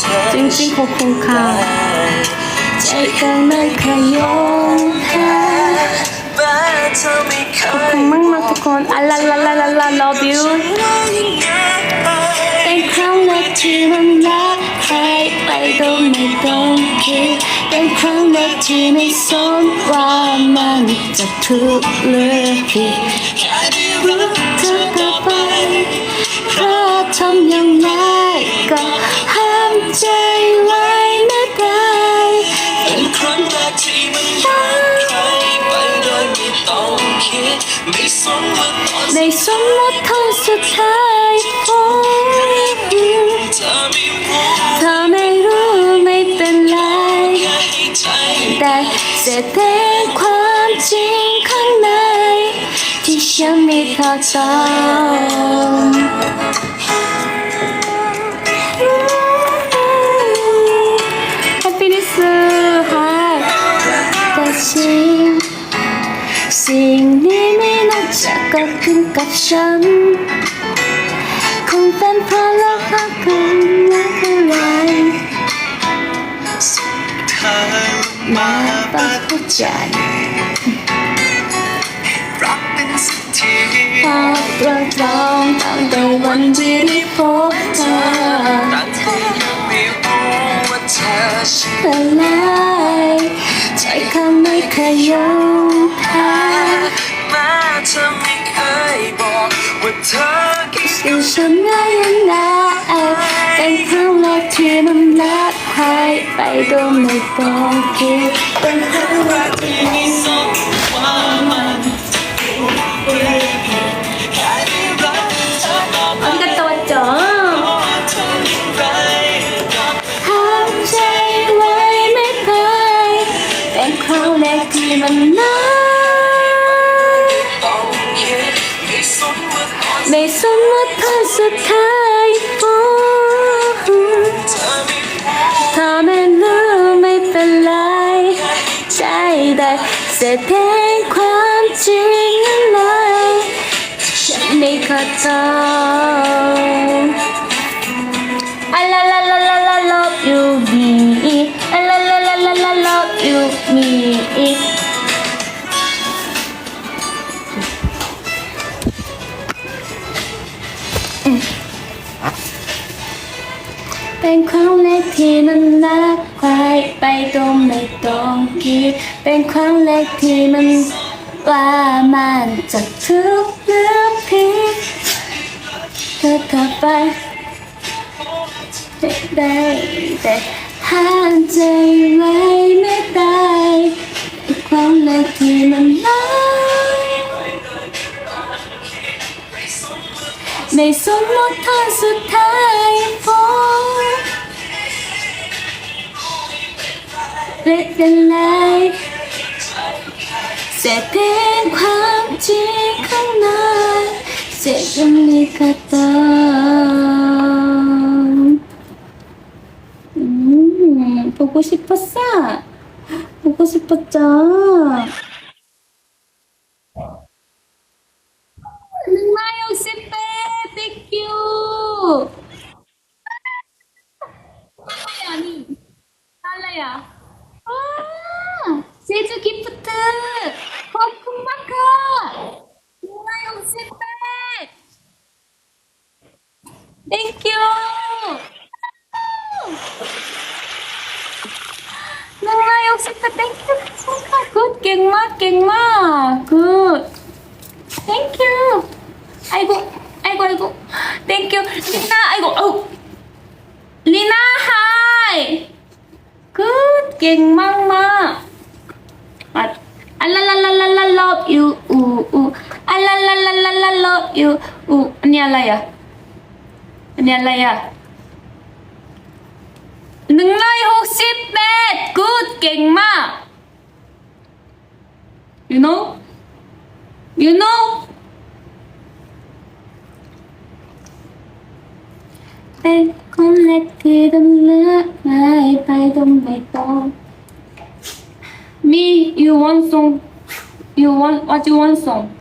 เธอจริงๆขอบคุณค่ะ ใจก็ไม่เคยยอมแพ้ขอบคุณมากมากทุกคนอะลาลาลาลาลา love you ว่ายังไงเป็นครั้งแรกที่มันรักใครไปโดยไม่ต้องคิดเป็นครั้งแรกที่ไม่สนว่ามันจะถูกหรือผิดแค่ได้รั ในสมมติคนสุดท้ายโอ้เธอไม่รู้ไม่เป็นไรแค่จแต่แสดงความจริงข้างใน ที่ฉันไม่เข้าใจ Happiness Hi แต่สิ่งสิ่ง เกิดขึ้นกับฉัน คงเป็นเพราะเรารักกันมากเท่าไหรเธอมามาปะหัวใจรักเป็นสิ่งที่พอเราลองตั้งแต่วันที่ได้พบเธอตั้งแต่ยังไม่รู้ว่าเธอชื่อเป็นไรใจข้างไม่เคยยอม อยู่ฉันได้ยังไงเป็นครั้งแรกที่มันรักใครไปโดยไม่ต้องคิดเป็นครั้งแรกที่ม่สนว่ามันจะถูกหรือผิดแค่ได้รักเธอต่อไปมันก็ตัวจ๋อเพราะเธออย่างไรก็ห้ามใจไว้ไม่ได้เป็นครั้งแรกที่มันรัก ไม่สมว่าเธอสุดท้ายถ้าไม่รู้ไม่เป็นไรใจได้แสดงความจริงอะไรฉันไม่เข้าใจ I เป็นครั้งแรกที่มันรักใครไปตรงไม่ต้องคิดเป็นครั้งแรกที่มันว่ามันจะถูกหรือผิดเธอเข้าไปได้แต่ห้ามใจไว้ไม่ได้เป็นครั้งแรกที่มันรักในสมมติทางสุดท้ายโฟเล็กเป็น let the light 새핀 광직한 날 지금 네가 떠 보고 싶었어? 보고 싶었죠? 나요, 씨빼, 땡큐! 할라야. ขอบคุณมากค่ะนายองสิบแปด thank you นางนายองสิบแปด thank you ขอบคุณค่ะ good เก่งมากเก่งมาก good thank you ไอ้กูไอ้กูไอ้กู thank you ลิน่าไอ้กูโอ้ลิน่า hi good I la la la la la love you. Ooh, ooh. I la la la la la love you. Ooh. Ini à anh Ini ala à Nâng lời hút ship bed. Good, kinh mà. You know? You know? Em không lẽ kia đừng lỡ, ai bay đông bay tông. You want song you want what you want song